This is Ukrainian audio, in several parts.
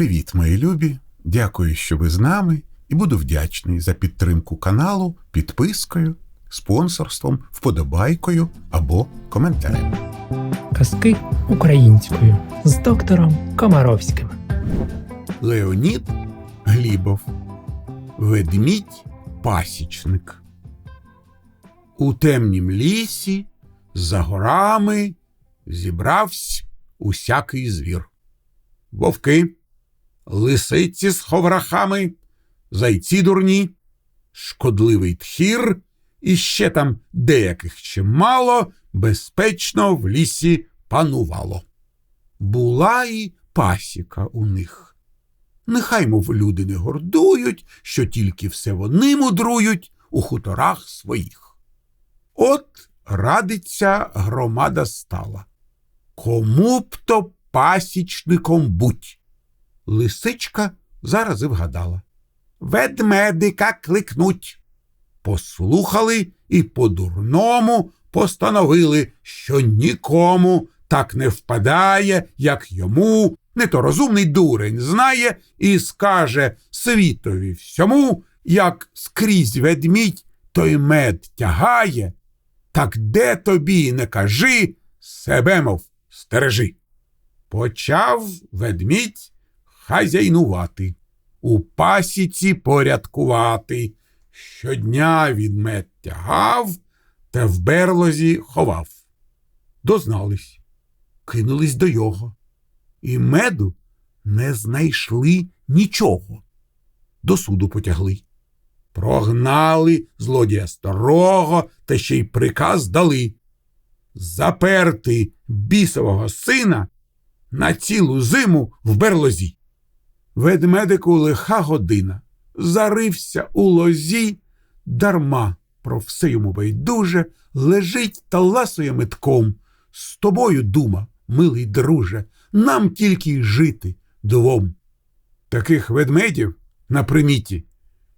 Привіт, мої любі! Дякую, що ви з нами, і буду вдячний за підтримку каналу підпискою, спонсорством, вподобайкою або коментарем. Казки українською з доктором Комаровським. Леонід Глібов Ведмідь пасічник. У темнім лісі за горами зібрався усякий звір. Вовки, лисиці з ховрахами, зайці дурні, шкодливий тхір і ще там деяких чимало безпечно в лісі панувало. Була і пасіка у них. Нехай, мов люди не гордують, що тільки все вони мудрують у хуторах своїх. От радиться громада стала. Кому б то пасічником будь? Лисичка зараз і вгадала. Ведмедика кликнуть. Послухали і по-дурному постановили, що нікому так не впадає, як йому, не то розумний дурень знає і скаже світові всьому, як скрізь ведмідь той мед тягає, так де тобі не кажи, себе мов стережи. Почав ведмідь хазяйнувати, у пасіці порядкувати. Щодня він мед тягав та в берлозі ховав. Дознались, кинулись до його, і меду не знайшли нічого. До суду потягли. Прогнали злодія старого та ще й приказ дали заперти бісового сина на цілу зиму в берлозі. Ведмедику лиха година зарився у лозі, дарма про все йому байдуже, лежить та ласує метком. З тобою, дума, милий друже, нам тільки й жити двом. Таких ведмедів на приміті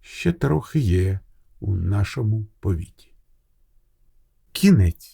ще трохи є у нашому повіті. Кінець.